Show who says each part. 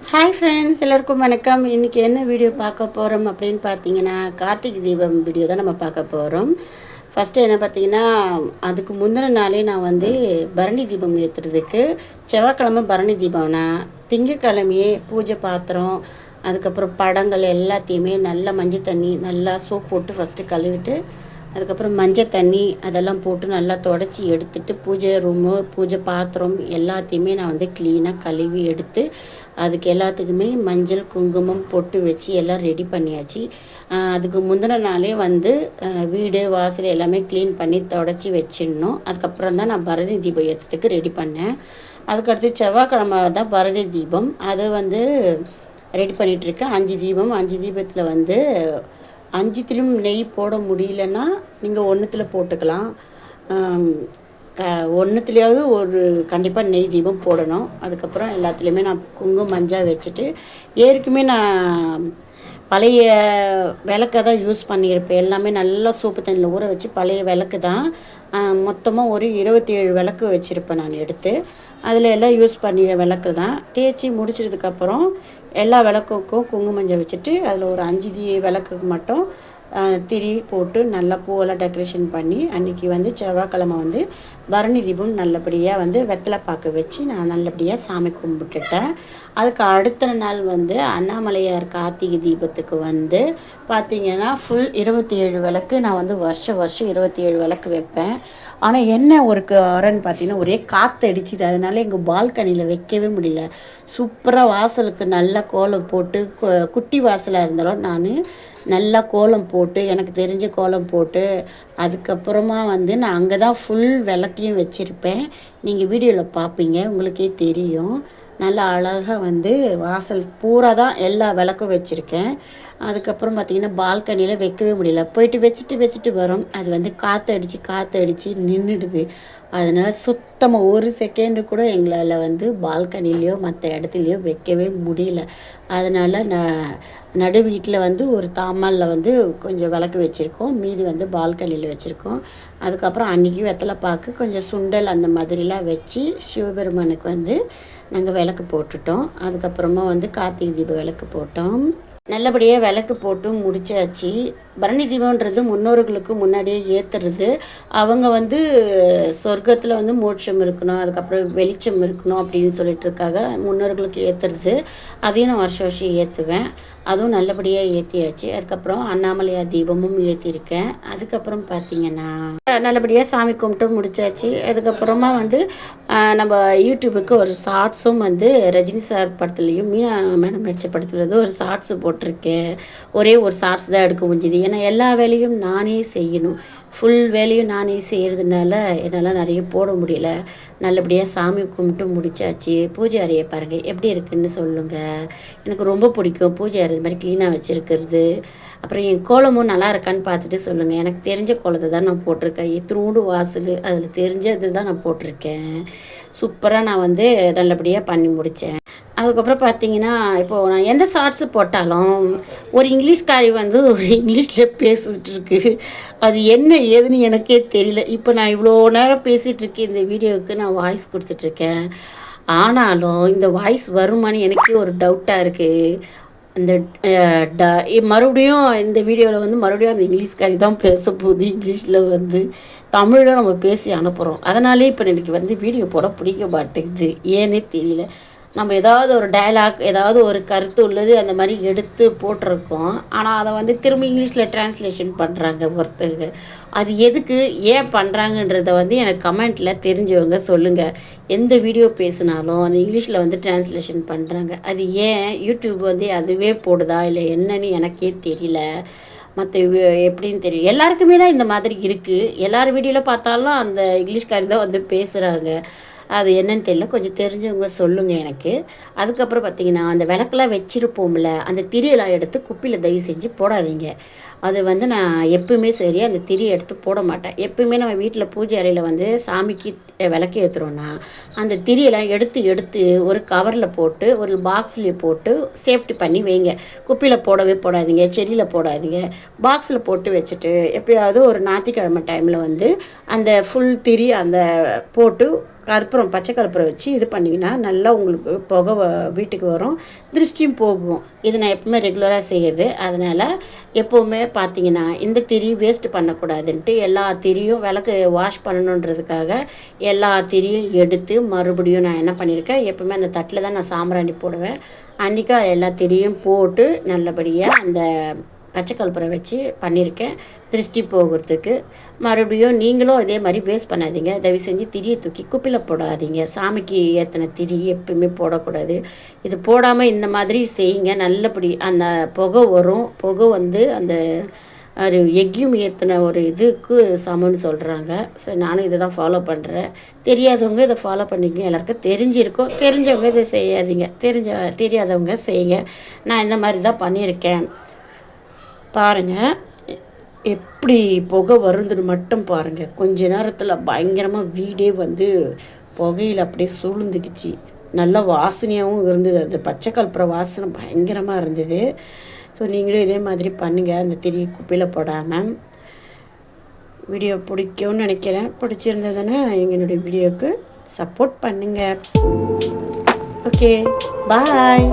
Speaker 1: Hi friends எல்லாருக்கும் வணக்கம். இன்றைக்கி என்ன வீடியோ பார்க்க போகிறோம் அப்படின்னு பார்த்தீங்கன்னா கார்த்திகை தீபம் வீடியோ தான் நம்ம பார்க்க போகிறோம் ஃபஸ்ட்டு என்ன பார்த்தீங்கன்னா அதுக்கு முந்தின நாளே நான் வந்து பரணி தீபம் ஏற்றுறதுக்கு செவ்வாய்க்கிழமை பரணி தீபம்னா திங்கக்கிழமையே பூஜை பாத்திரம் அதுக்கப்புறம் படங்கள் எல்லாத்தையுமே நல்லா மஞ்சள் தண்ணி நல்லா சோப் போட்டு ஃபஸ்ட்டு கழுவிட்டு அதுக்கப்புறம் மஞ்சள் தண்ணி அதெல்லாம் போட்டு நல்லா தொடச்சி எடுத்துட்டு பூஜை ரூமு பூஜை பாத்திரம் எல்லாத்தையுமே நான் வந்து க்ளீனாக கழுவி எடுத்து அதுக்கு எல்லாத்துக்குமே மஞ்சள் குங்குமம் பொட்டு வச்சு எல்லாம் ரெடி பண்ணியாச்சு. அதுக்கு முந்தின நாளே வந்து வீடு வாசல் எல்லாமே க்ளீன் பண்ணி தொடச்சி வச்சிடணும். அதுக்கப்புறம் தான் நான் பரணி தீபம் ஏற்றத்துக்கு ரெடி பண்ணேன். அதுக்கடுத்து செவ்வாய்க்கிழமை தான் பரணி தீபம். அது வந்து ரெடி பண்ணிகிட்ருக்கேன் அஞ்சு தீபம். அஞ்சு தீபத்தில் வந்து அஞ்சுத்துலேயும் நெய் போட முடியலன்னா நீங்கள் ஒன்றுத்தில் போட்டுக்கலாம். ஒன்றுத்துலேயாவது ஒரு கண்டிப்பாக நெய் தீபம் போடணும். அதுக்கப்புறம் எல்லாத்துலேயுமே நான் குங்கும மஞ்சள் வச்சுட்டு ஏற்கனவே நான் பழைய விளக்கை தான் யூஸ் பண்ணியிருப்பேன். எல்லாமே நல்லா சோப்பு தண்ணியில் ஊற வச்சு பழைய விளக்கு தான். மொத்தமாக ஒரு இருபத்தி ஏழு விளக்கு வச்சுருப்பேன் நான் எடுத்து. அதில் எல்லாம் யூஸ் பண்ணிய விளக்கு தான். தேய்ச்சி முடிச்சதுக்கப்புறம் எல்லா விளக்குக்கும் குங்குமம் மஞ்சள் வச்சுட்டு அதில் ஒரு அஞ்சு தீ விளக்குக்கு மட்டும் திரி போட்டு நல்லா பூவெல்லாம் டெக்கரேஷன் பண்ணி அன்றைக்கி வந்து செவ்வாய்க்கிழமை வந்து பரணி தீபம் நல்லபடியாக வந்து வெத்தலை பாக்கு வச்சு நான் நல்லபடியாக சாமி கும்பிட்டுட்டேன். அதுக்கு அடுத்த நாள் வந்து அண்ணாமலையார் கார்த்திகை தீபத்துக்கு வந்து பார்த்திங்கன்னா ஃபுல் இருபத்தி ஏழு விளக்கு நான் வந்து வருஷம் வருஷம் இருபத்தி ஏழு விளக்கு வைப்பேன். ஆனால் என்ன ஒரு வரன்னு பார்த்தீங்கன்னா ஒரே காற்று அடிச்சுது. அதனால எங்கள் பால்கனியில் வைக்கவே முடியல. சூப்பராக வாசலுக்கு நல்லா கோலம் போட்டு கு- குட்டி வாசலாக இருந்தாலும் நான் நல்லா கோலம் போட்டு எனக்கு தெரிஞ்ச கோலம் போட்டு அதுக்கப்புறமா வந்து நான் அங்கே தான் ஃபுல் விளக்கையும் வச்சுருப்பேன். நீங்கள் வீடியோவில் பார்ப்பீங்க உங்களுக்கே தெரியும். நல்லா அழகாக வந்து வாசல் பூரா தான் எல்லா விளக்கும் வச்சுருக்கேன். அதுக்கப்புறம் பார்த்திங்கன்னா பால்கனியில் வைக்கவே முடியல. போயிட்டு வச்சுட்டு வச்சுட்டு வரோம். அது வந்து காற்று அடித்து காற்று அடித்து நின்றுடுது அதனால் சுத்தமாக ஒரு செகண்டு கூட எங்களால் வந்து பால்கனிலேயோ மற்ற இடத்துலையோ வைக்கவே முடியல. அதனால் நான் நடு வீட்டில் வந்து ஒரு தாமாலில் வந்து கொஞ்சம் விளக்கு வச்சுருக்கோம். மீதி வந்து பால்கனியில் வச்சுருக்கோம். அதுக்கப்புறம் அன்றைக்கி வெத்தலை பாக்கு கொஞ்சம் சுண்டல் அந்த மாதிரிலாம் வச்சு சிவபெருமானுக்கு வந்து நாங்கள் விளக்கு போட்டுட்டோம். அதுக்கப்புறமா வந்து கார்த்திகை தீப விளக்கு போட்டோம். நல்லபடியாக விளக்கு போட்டு முடிச்சாச்சு. பரணி தீபம்ன்றது முன்னோர்களுக்கு முன்னாடியே ஏற்றுறது அவங்க வந்து சொர்க்கத்தில் வந்து மோட்சம் இருக்கணும் அதுக்கப்புறம் வெளிச்சம் இருக்கணும் அப்படின்னு சொல்லிட்டு இருக்காங்க முன்னோர்களுக்கு ஏற்றுறது அதையும் நான் வருஷம் வருஷம் ஏற்றுவேன் அதுவும் நல்லபடியாக ஏற்றியாச்சு அதுக்கப்புறம் அண்ணாமலையார் தீபமும் ஏற்றிருக்கேன் அதுக்கப்புறம் பார்த்தீங்கன்னா நல்லபடியாக சாமி கும்பிட்டு முடிச்சாச்சு. அதுக்கப்புறமா வந்து நம்ம யூடியூபுக்கு ஒரு ஷார்ட்ஸும் வந்து ரஜினி சார் படத்துலேயும் மீனா மேடம் நடித்த படத்துல இருந்து ஒரு ஷார்ட்ஸ் போட்டிருக்கேன். ஒரே ஒரு ஷார்ட்ஸ் தான் எடுக்க முடிஞ்சுது. ஏன்னா எல்லா வேலையும் நானே செய்யணும். ஃபுல் வேலையும் நானே செய்கிறதுனால என்னால் நிறைய போட முடியல. நல்லபடியாக சாமி கும்பிட்டு முடிச்சாச்சு. பூஜை அறையை பாருங்கள் எப்படி இருக்குன்னு சொல்லுங்கள் எனக்கு ரொம்ப பிடிக்கும் பூஜை அறை. இது மாதிரி க்ளீனாக வச்சுருக்கிறது. அப்புறம் என் கோலமும் நல்லா இருக்கான்னு பார்த்துட்டு சொல்லுங்கள் எனக்கு தெரிஞ்ச கோலத்தை தான் நான் போட்டிருக்கேன். இத்தினூண்டு வாசல் அதில் தெரிஞ்சது தான் நான் போட்டிருக்கேன். சூப்பராக நான் வந்து நல்லபடியாக பண்ணி முடித்தேன் அதுக்கப்புறம் பார்த்தீங்கன்னா இப்போது நான் எந்த ஷார்ட்ஸு போட்டாலும் ஒரு இங்கிலீஷ்காரி வந்து ஒரு இங்கிலீஷில் பேசிகிட்டு இருக்கு. அது என்ன ஏதுன்னு எனக்கே தெரியல. இப்போ நான் இவ்வளோ நேரம் பேசிகிட்டு இருக்கேன். இந்த வீடியோவுக்கு நான் வாய்ஸ் கொடுத்துட்ருக்கேன் ஆனாலும் இந்த வாய்ஸ் வருமான்னு எனக்கே ஒரு டவுட்டாக இருக்குது இந்த ட- மறுபடியும் இந்த வீடியோவில் வந்து மறுபடியும் அந்த இங்கிலீஷ்காரி தான் பேச போகுது இங்கிலீஷில் வந்து தமிழில் நம்ம பேசி அனுப்புகிறோம் அதனாலே இப்போ எனக்கு வந்து வீடியோ போட பிடிக்க மாட்டேங்குது. ஏன்னே தெரியல. நம்ம ஏதாவது ஒரு டயலாக் ஏதாவது ஒரு கருத்து உள்ளது அந்த மாதிரி எடுத்து போட்டிருக்கோம். ஆனால் அதை வந்து திரும்ப இங்கிலீஷில் டிரான்ஸ்லேஷன் பண்ணுறாங்க ஒருத்தருக்கு அது எதுக்கு ஏன் பண்ணுறாங்கன்றத வந்து எனக்கு கமெண்ட்டில் தெரிஞ்சவங்க சொல்லுங்கள் எந்த வீடியோ பேசினாலும் அந்த இங்கிலீஷில் வந்து டிரான்ஸ்லேஷன் பண்ணுறாங்க அது ஏன் யூடியூப் வந்து அதுவே போடுதா இல்லை என்னன்னு எனக்கே தெரியல. மற்ற எப்படின்னு தெரியும் எல்லாருக்குமே தான் இந்த மாதிரி இருக்குது எல்லார் வீடியோவில் பார்த்தாலும் அந்த இங்கிலீஷ்காரி தான் வந்து பேசுகிறாங்க அது என்னன்னு தெரியல. கொஞ்சம் தெரிஞ்சவங்க சொல்லுங்கள் எனக்கு. அதுக்கப்புறம் பார்த்தீங்கன்னா அந்த விளக்கெல்லாம் வச்சுருப்போம்ல அந்த திரியெல்லாம் எடுத்து குப்பியில் தயவு செஞ்சு போடாதீங்க. அது வந்து நான் எப்பவுமே சரி அந்த திரி எடுத்து போட மாட்டேன். எப்பவுமே நம்ம வீட்டில் பூஜை அறையில் வந்து சாமிக்கு விளக்கு ஏற்றுறோன்னா அந்த திரியெல்லாம் எடுத்து எடுத்து ஒரு கவரில் போட்டு ஒரு பாக்ஸ்லேயே போட்டு சேஃப்டி பண்ணி வைங்க. குப்பியில் போடவே போடாதீங்க செடியில் போடாதீங்க. பாக்ஸில் போட்டு வச்சுட்டு எப்பயாவது ஒரு ஞாயிற்றுக்கிழமை டைமில் வந்து அந்த ஃபுல் திரி அந்த போட்டு கற்பூரம் பச்சை கற்பூரம் வச்சு இது பண்ணிங்கன்னா நல்லா உங்களுக்கு புகை வ- வீட்டுக்கு வரும். திருஷ்டியும் போகும். இது நான் எப்பவுமே ரெகுலராக செய்கிறது அதனால் எப்போவுமே பார்த்தீங்கன்னா இந்த திரி வேஸ்ட் பண்ணக்கூடாதுன்ட்டு எல்லா திரியும் விளக்கு வாஷ் பண்ணணுன்றதுக்காக எல்லா திரியும் எடுத்து மறுபடியும் நான் என்ன பண்ணியிருக்கேன் எப்பவுமே அந்த தட்டில் தான் நான் சாம்பிராணி போடுவேன். அன்றைக்கி எல்லா திரியும் போட்டு நல்லபடியாக அந்த பச்சை கற்பூரம் வச்சு பண்ணியிருக்கேன். திருஷ்டி போகிறதுக்கு. மறுபடியும் நீங்களும் இதே மாதிரி வேஸ்ட் பண்ணாதீங்க. தயவு செஞ்சு திரியை தூக்கி குப்பியில் போடாதீங்க. சாமிக்கு ஏற்றின திரி எப்பயுமே போடக்கூடாது. இது போடாமல் இந்த மாதிரி செய்யுங்க. நல்லபடி அந்த புகை வரும். புகை வந்து அந்த ஒரு எக்கியும் ஏற்றின ஒரு இதுக்கு சமம்னு சொல்கிறாங்க சரி நானும் இதை தான் ஃபாலோ பண்ணுறேன் தெரியாதவங்க இதை ஃபாலோ பண்ணிக்கங்க எல்லாருக்கும் தெரிஞ்சிருக்கும். தெரிஞ்சவங்க இதை செய்யாதீங்க. தெரிஞ்ச தெரியாதவங்க செய்யுங்க. நான் இந்த மாதிரி தான் பண்ணியிருக்கேன். பாருங்கள் எப்படி புகை வருதுன்னு மட்டும் பாருங்கள் கொஞ்ச நேரத்தில் பயங்கரமாக வீடே வந்து புகையில் அப்படியே சூழ்ந்துக்குச்சு. நல்ல வாசனையாகவும் இருந்தது. அது பச்சை கற்பூர வாசனை பயங்கரமாக இருந்தது. ஸோ நீங்களும் இதே மாதிரி பண்ணுங்கள் அந்த திரி குப்பையில் போடாமல் வீடியோ பிடிக்கும்னு நினைக்கிறேன். பிடிச்சிருந்ததுன்னா எங்களுடைய வீடியோவுக்கு சப்போர்ட் பண்ணுங்கள் ஓகே பாய்